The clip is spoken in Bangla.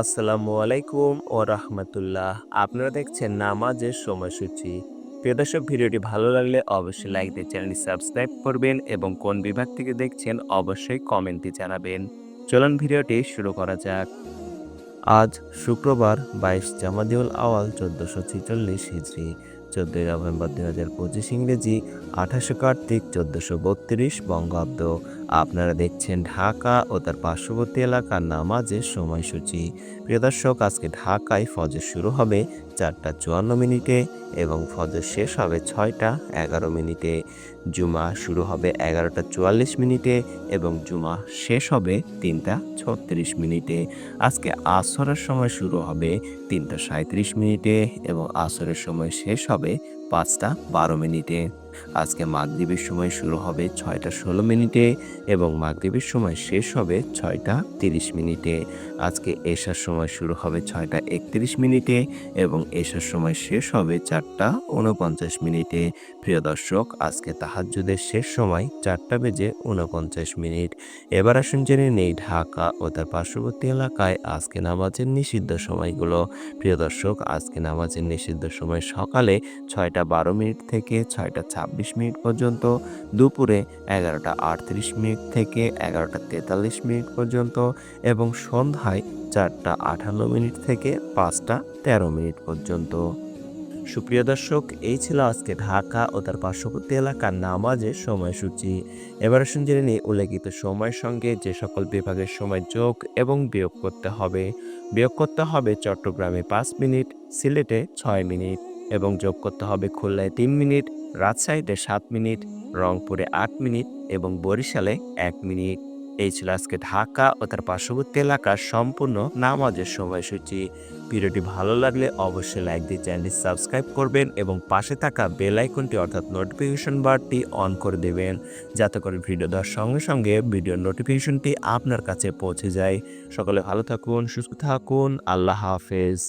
আসসালামু আলাইকুম ও রাহমাতুল্লাহ। আপনারা দেখছেন নামাজের সময়সূচি। প্রিয় দর্শক, ভিডিওটি ভালো লাগলে অবশ্যই লাইক দিয়ে চ্যানেলটি সাবস্ক্রাইব করবেন এবং কোন বিভাগ থেকে দেখছেন অবশ্যই কমেন্টে জানাবেন। চলুন ভিডিওটি শুরু করা যাক। আজ শুক্রবার, বাইশ জামাদিউল আওয়াল, চোদ্দোশো ছিচল্লিশ হিজড়ি চোদ্দোই নভেম্বর দুই হাজার পঁচিশ ইংরেজি, আঠাশো কার্তিক, চোদ্দোশো বত্রিশ বঙ্গাব্দ। আপনারা দেখছেন ঢাকা ও তার পার্শ্ববর্তী এলাকার নামাজের সময়সূচি। প্রিয় দর্শক, আজকে ঢাকায় ফজর শুরু হবে চারটা চুয়ান্ন মিনিটে এবং ফজর শেষ হবে ছয়টা এগারো মিনিটে। জুমা শুরু হবে এগারোটা চুয়াল্লিশ মিনিটে এবং জুমা শেষ হবে তিনটা ছত্রিশ মিনিটে। আজকে আসরের সময় শুরু হবে তিনটা সাঁত্রিশ মিনিটে এবং আসরের সময় শেষ হবে পাঁচটা বারো মিনিটে। আজকে মাগরীবের সময় শুরু হবে ছয়টা ষোলো মিনিটে এবং মাগরীবের সময় শেষ হবে ছয়টা তিরিশ মিনিটে। আজকে এশার সময় শুরু হবে ছয়টা একত্রিশ মিনিটে এবং এশার সময় শেষ হবে চারটা উনপঞ্চাশ মিনিটে। প্রিয় দর্শক, আজকে তাহাজ্জুদের শেষ সময় চারটা বেজে উনপঞ্চাশ মিনিট। এবার আসুন জেনে নেই ঢাকা ও তার পার্শ্ববর্তী এলাকায় আজকে নামাজের নিষিদ্ধ সময়গুলো। প্রিয় দর্শক, আজকে নামাজের নিষিদ্ধ সময় সকালে ছয়টা বারো মিনিট থেকে ছয়টা ছাব্বিশ মিনিট পর্যন্ত, দুপুরে এগারোটা আটত্রিশ মিনিট থেকে এগারোটা তেতাল্লিশ মিনিট পর্যন্ত এবং সন্ধ্যায় চারটা আটান্ন মিনিট থেকে পাঁচটা তেরো মিনিট পর্যন্ত। সুপ্রিয় দর্শক, এই ছিল আজকে ঢাকা ও তার পার্শ্ববর্তী এলাকার নামাজের সময়সূচি। এবার আসুন জেনে নিই উল্লেখিত সময়ের সঙ্গে যে সকল বিভাগের সময় যোগ এবং বিয়োগ করতে হবে। বিয়োগ করতে হবে চট্টগ্রামে পাঁচ মিনিট, সিলেটে ছয় মিনিট এবং যোগ করতে হবে খুলনায় তিন মিনিট, রাজশাহীতে সাত মিনিট, রংপুরে আট মিনিট এবং বরিশালে এক মিনিট। এই ছিল আজকে ঢাকা ও তার পার্শ্ববর্তী এলাকার সম্পূর্ণ নামাজের সময়সূচি। ভিডিওটি ভালো লাগলে অবশ্যই লাইক দিয়ে চ্যানেলটি সাবস্ক্রাইব করবেন এবং পাশে থাকা বেল আইকনটি অর্থাৎ নোটিফিকেশন বারটি অন করে দেবেন, যাতে করে ভিডিও দেওয়ার সঙ্গে সঙ্গে ভিডিওর নোটিফিকেশনটি আপনার কাছে পৌঁছে যায়। সকলে ভালো থাকুন, সুস্থ থাকুন, আল্লাহ হাফেজ।